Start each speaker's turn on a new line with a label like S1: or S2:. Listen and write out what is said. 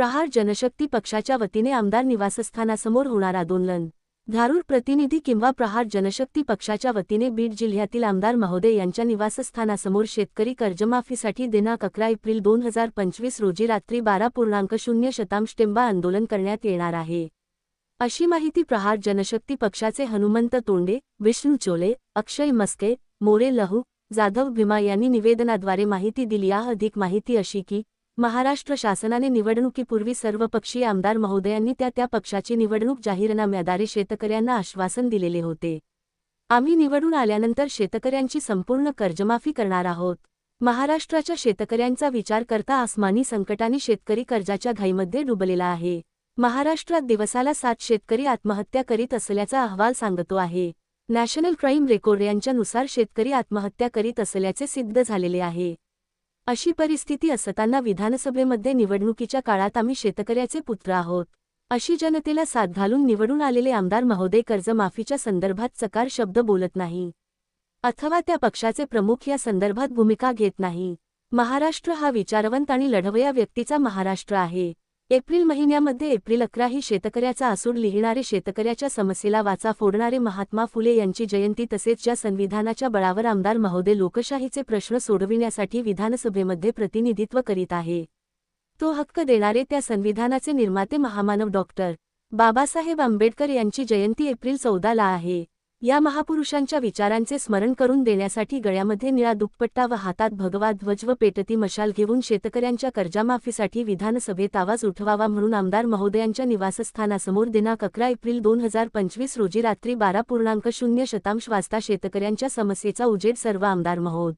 S1: प्रहार जनशक्ती पक्षाच्या वतीने आमदार निवासस्थानासमोर होणार आंदोलन धारूर प्रतिनिधी किंवा प्रहार जनशक्ती पक्षाच्या वतीने बीड जिल्ह्यातील आमदार महोदय यांच्या निवासस्थानासमोर शेतकरी कर्जमाफीसाठी दिनांक अकरा एप्रिल दोन हजार पंचवीस रोजी रात्री बारा पूर्णांक शून्य शतांश टेंबा आंदोलन करण्यात येणार आहे. अशी माहिती प्रहार जनशक्ती पक्षाचे हनुमंत तोंडे विष्णू चोले अक्षय मस्के मोरे लहू जाधव भीमा यांनी निवेदनाद्वारे माहिती दिली. या अधिक माहिती अशी की महाराष्ट्र शासनाने निवडणुकीपूर्वी सर्वपक्षीय आमदार महोदयांनी त्या त्या पक्षाची निवडणूक जाहीरनाम्याद्वारे शेतकऱ्यांना आश्वासन दिलेले होते. आम्ही निवडून आल्यानंतर शेतकऱ्यांची संपूर्ण कर्जमाफी करणार आहोत. महाराष्ट्राच्या शेतकऱ्यांचा विचार करता आसमानी संकटाने शेतकरी कर्जाच्या घाईमध्ये डुबलेला आहे. महाराष्ट्रात दिवसाला सात शेतकरी आत्महत्या करीत असल्याचा अहवाल सांगतो आहे. नॅशनल क्राईम रेकॉर्ड यांच्यानुसार शेतकरी आत्महत्या करीत असल्याचे सिद्ध झालेले आहे. अशी परिस्थिती असताना विधानसभेमध्ये निवडणुकीच्या काळात आम्ही शेतकऱ्याचे पुत्र आहोत. अशी जनतेला साथ घालून निवडून आलेले आमदार महोदय कर्जमाफीच्या संदर्भात चकार शब्द बोलत नाही. अथवा त्या पक्षाचे प्रमुख या संदर्भात भूमिका घेत नाही. महाराष्ट्र हा विचारवंत आणि लढवया व्यक्तीचा महाराष्ट्र आहे. एप्रिल महिन्यामध्ये एप्रिल अकरा ही शेतकऱ्याचा आसूड लिहिणारे शेतकऱ्याच्या समस्येला वाचा फोडणारे महात्मा फुले यांची जयंती तसेच ज्या संविधानाच्या बळावर आमदार महोदय लोकशाहीचे प्रश्न सोडविण्यासाठी विधानसभेमध्ये प्रतिनिधित्व करीत आहे. तो हक्क देणारे त्या संविधानाचे निर्माते महामानव डॉक्टर बाबासाहेब आंबेडकर यांची जयंती एप्रिल चौदाला आहे. या महापुरुषांच्या विचारांचे स्मरण करून देण्यासाठी गळ्यामध्ये निळा दुपट्टा व हातात भगवा ध्वज व पेटती मशाल घेऊन शेतकऱ्यांच्या कर्जामाफीसाठी विधानसभेत आवाज उठवावा म्हणून आमदार महोदयांच्या निवासस्थानासमोर दिनांक अकरा एप्रिल दोन हजार पंचवीस रोजी रात्री बारा पूर्णांक शून्य शतांश वाजता शेतकऱ्यांच्या समस्येचा उजेड सर्व आमदार महोद